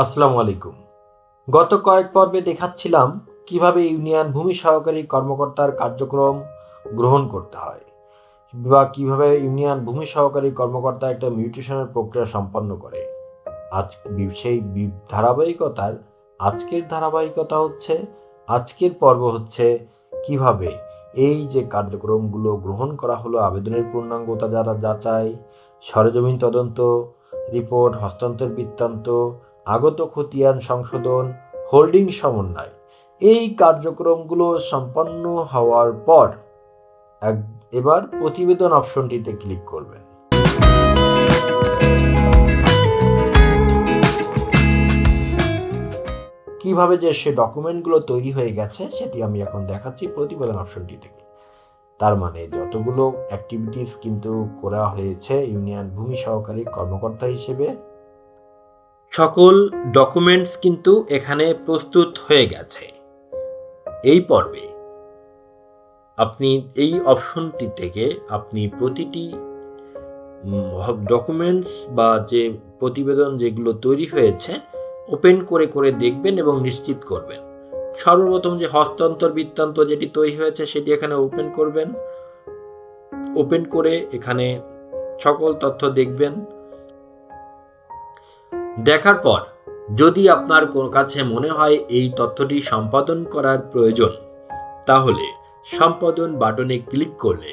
আসসালামু আলাইকুম। গত কয়েক পর্বে দেখাচ্ছিলাম কীভাবে ইউনিয়ন ভূমি সহকারী কর্মকর্তার কার্যক্রম গ্রহণ করতে হয় বা কীভাবে ইউনিয়ন ভূমি সহকারী কর্মকর্তা একটা মিউটেশনের প্রক্রিয়া সম্পন্ন করে। আজ সেই ধারাবাহিকতার আজকের ধারাবাহিকতা হচ্ছে, আজকের পর্ব হচ্ছে কীভাবে এই যে কার্যক্রমগুলো গ্রহণ করা হলো, আবেদনের পূর্ণাঙ্গতা যারা যাচাই, সরজমিন তদন্ত, রিপোর্ট, হস্তান্তর বৃত্তান্ত আগত খতিয়ান সংশোধন, হোল্ডিং সমন্বয়। এই কার্যক্রমগুলো সম্পন্ন হওয়ার পর এক, এবার প্রতিবেদন অপশনটিতে ক্লিক করবেন। কীভাবে যে সে ডকুমেন্টগুলো তৈরি হয়ে গেছে সেটি আমি এখন দেখাচ্ছি প্রতিবেদন অপশনটি থেকে তার মানে যতগুলো অ্যাক্টিভিটিস কিন্তু করা হয়েছে, ইউনিয়ন ভূমি সহকারী কর্মকর্তা হিসেবে সকল ডকুমেন্টস কিন্তু এখানে প্রস্তুত হয়ে গেছে। এই পর্বে আপনি এই অপশনটি থেকে আপনি প্রতিটি ডকুমেন্টস বা যে প্রতিবেদন যেগুলো তৈরি হয়েছে ওপেন করে করে দেখবেন এবং নিশ্চিত করবেন। সর্বপ্রথম যে হস্তান্তর বৃত্তান্ত যেটি তৈরি হয়েছে, সেটি এখানে ওপেন করবেন। ওপেন করে এখানে সকল তথ্য দেখবেন। দেখার পর, যদি আপনার কোনো কাছে মনে হয় এই তথ্যটি সম্পাদন করার প্রয়োজন, তাহলে সম্পাদন বাটনে ক্লিক করলে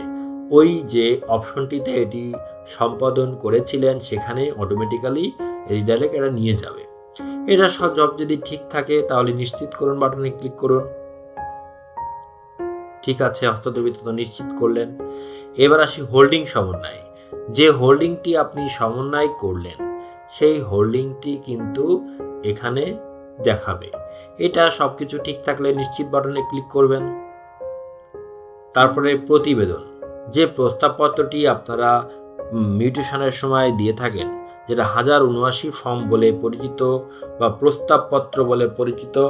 ওই যে অপশনটিতে এটি সম্পাদন করেছিলেন, সেখানে অটোমেটিক্যালি রিডাইরেক্ট এটা নিয়ে যাবে। এটা সব যদি ঠিক থাকে, তাহলে নিশ্চিত করুন বাটনে ক্লিক করুন। ঠিক আছে হস্তান্তরিত নিশ্চিত করলেন। এবার আসি হোল্ডিং সমন্বয়। যে হোল্ডিংটি আপনি সমন্বয় করলেন সেই হোল্ডিংটি কিন্তু এখানে দেখাবে। এটা সব কিছু ঠিক থাকলে নিশ্চিত বাটনে ক্লিক করবেন। তারপরে প্রতিবেদন। যে প্রস্তাবপত্রটি আপনারা মিউটেশনের সময় দিয়ে থাকেন, যেটা হাজার উনআশি ফর্ম বলে পরিচিত বা প্রস্তাবপত্র বলে পরিচিত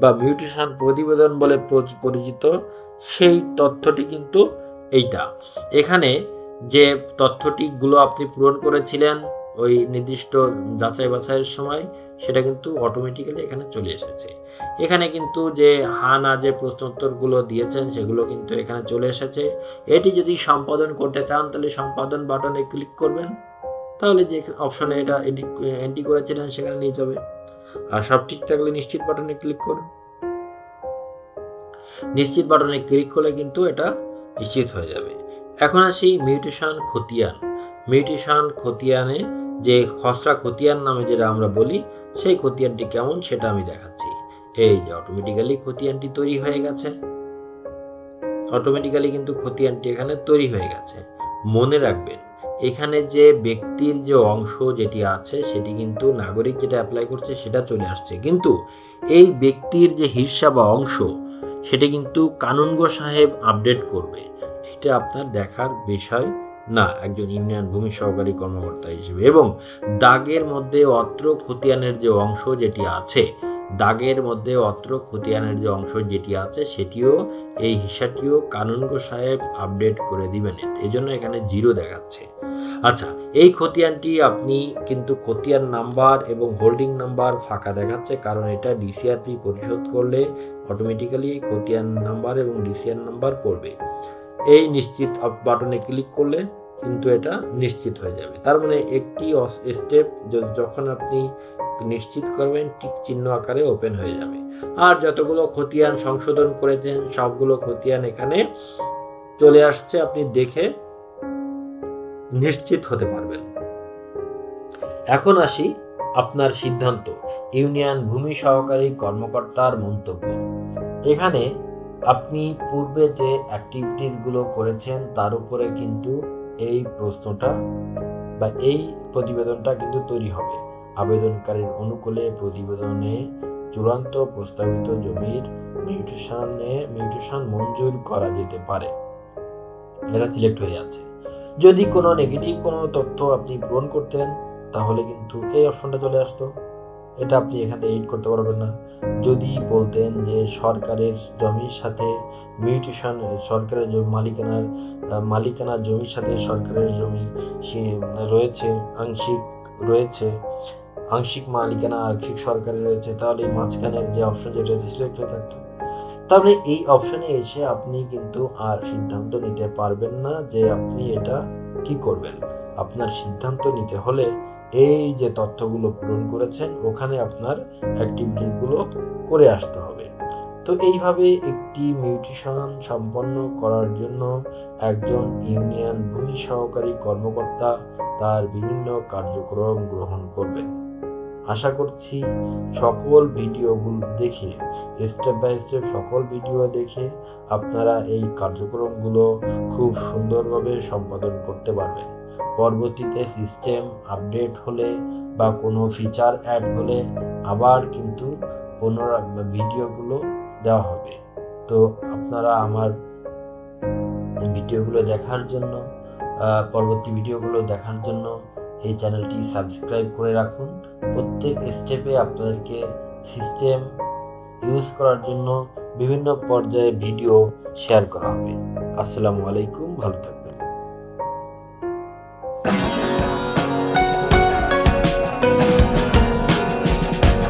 বা মিউটেশন প্রতিবেদন বলে পরিচিত, সেই তথ্যটি কিন্তু এইটা। এখানে যে তথ্যটিগুলো আপনি পূরণ করেছিলেন ওই নির্দিষ্ট যাচাই বাছাইয়ের সময় সেটা কিন্তু অটোমেটিক্যালি এখানে চলে এসেছে। এখানে কিন্তু যে হা না যে প্রশ্নোত্তরগুলো দিয়েছেন সেগুলো কিন্তু এখানে চলে এসেছে। এটি যদি সম্পাদন করতে চান তাহলে সম্পাদন বাটনে ক্লিক করবেন। তাহলে যে অপশনে এটা এন্ট্রি করেছিলেন সেখানে নিয়ে যাবে। আর সব ঠিক থাকলে নিশ্চিত বাটনে ক্লিক করুন। নিশ্চিত বাটনে ক্লিক করলে কিন্তু এটা নিশ্চিত হয়ে যাবে। এখন আসি মিউটেশন খতিয়ান। মিউটেশন খতিয়ানে যে খসড়া খতিয়ান নামে যেটা আমরা বলি, সেই খতিয়ানটি কেমন সেটা আমি দেখাচ্ছি। এই যে অটোমেটিক্যালি খতিয়ানটি তৈরি হয়ে গেছে। অটোমেটিক্যালি কিন্তু খতিয়ানটি এখানে তৈরি হয়ে গেছে। মনে রাখবেন, এখানে যে ব্যক্তির যে অংশ যেটি আছে, সেটি কিন্তু নাগরিক যেটা অ্যাপ্লাই করছে, সেটা চলে আসছে। কিন্তু এই ব্যক্তির যে হিস্সা বা অংশ, সেটা কিন্তু কানুনগো সাহেব আপডেট করবে। এটা আপনার দেখার বিষয় না, একজন ইউনিয়ন ভূমি সহকারী কর্মকর্তা হিসেবে। এবং দাগের মধ্যে অত্র খতিয়ানের যে অংশ যেটি আছে, দাগের মধ্যে অত্র খতিয়ানের যে অংশ যেটি আছে, সেটিও এই হিসাবটিও কানুনগো সাহেব আপডেট করে দিবেন। এই জন্য এখানে জিরো দেখাচ্ছে। আচ্ছা এই খতিয়ানটি আপনি কিন্তু খতিয়ান নাম্বার এবং হোল্ডিং নাম্বার ফাঁকা দেখাচ্ছে, কারণ এটা ডিসিআরপি পরিশোধ করলে অটোমেটিক্যালি এই খতিয়ান নাম্বার এবং ডিসিআর নাম্বার পড়বে। এই নিশ্চিত বাটনে ক্লিক করলে কিন্তু এটা নিশ্চিত হয়ে যাবে। তার মানে একটি স্টেপ যখন আপনি নিশ্চিত করবেন টিক চিহ্ন আকারে ওপেন হয়ে যাবে। আর যতগুলো খতিয়ান সংশোধন করেছেন, সবগুলো খতিয়ান এখানে চলে আসছে, আপনি দেখে নিশ্চিত হতে পারবেন। এখন আসি আপনার সিদ্ধান্ত, ইউনিয়ন ভূমি সহকারী কর্মকর্তার মন্তব্য। এখানে আপনি পূর্বে যে অ্যাক্টিভিটিসগুলো করেছেন, তার উপরে কিন্তু এই প্রশ্নটা বা এই প্রতিবেদনটা কিন্তু তৈরি হবে। আবেদনকারীর অনুকূলে প্রতিবেদনে চূড়ান্ত প্রস্তাবিত জমির মিউটেশনে মিউটেশন মঞ্জুর করা যেতে পারে। এটা সিলেক্ট হয়ে যাচ্ছে। যদি কোনো নেগেটিভ কোনো তথ্য আপনি পূরণ করতেন, তাহলে কিন্তু এই অপশনটা চলে আসতো। এটা আপনি এখানে এডিট করতে পারবেন না। যদি বলতেন যে সরকারের জমির সাথে মিউটেশন সরকারের মালিকানার আহ, মালিকানার জমির সাথে সরকারের জমি রয়েছে আংশিক রয়েছে আংশিক মালিকানা আংশিক সরকারি রয়েছে তাহলে মাঝখানের যে অপশন যেটা রয়েছে সিলেক্ট হয়ে থাকতো। মানে এই অপশনে এসে আপনি কিন্তু আর সিদ্ধান্ত নিতে পারবেন না যে আপনি এটা কি করবেন। আপনার সিদ্ধান্ত নিতে হলে এই যে তথ্যগুলো পূরণ করেছেন, ওখানে আপনার অ্যাক্টিভিটিগুলো করে আসতে হবে। তো এইভাবে একটি মিউটেশন সম্পন্ন করার জন্য একজন ইউনিয়ন ভূমি সহকারী কর্মকর্তা তার বিভিন্ন কার্যক্রম গ্রহণ করবেন। আশা করছি সকল ভিডিওগুলো দেখে স্টেপ বাই স্টেপ সকল ভিডিও দেখে আপনারা এই কার্যক্রমগুলো খুব সুন্দরভাবে সম্পাদন করতে পারবেন। পরবর্তীতে সিস্টেম আপডেট হলে বা কোনো ফিচার অ্যাড হলে আবার কিন্তু পুনরায় ভিডিওগুলো দেওয়া হবে। তো আপনারা আমার ভিডিওগুলো দেখার জন্য পরবর্তী ভিডিওগুলো দেখার জন্য এই চ্যানেলটি সাবস্ক্রাইব করে রাখুন। প্রত্যেক স্টেপে আপনাদেরকে সিস্টেম ইউজ করার জন্য বিভিন্ন পর্যায়ে ভিডিও শেয়ার করা হবে। আসসালামু আলাইকুম, ভালো থাকবেন।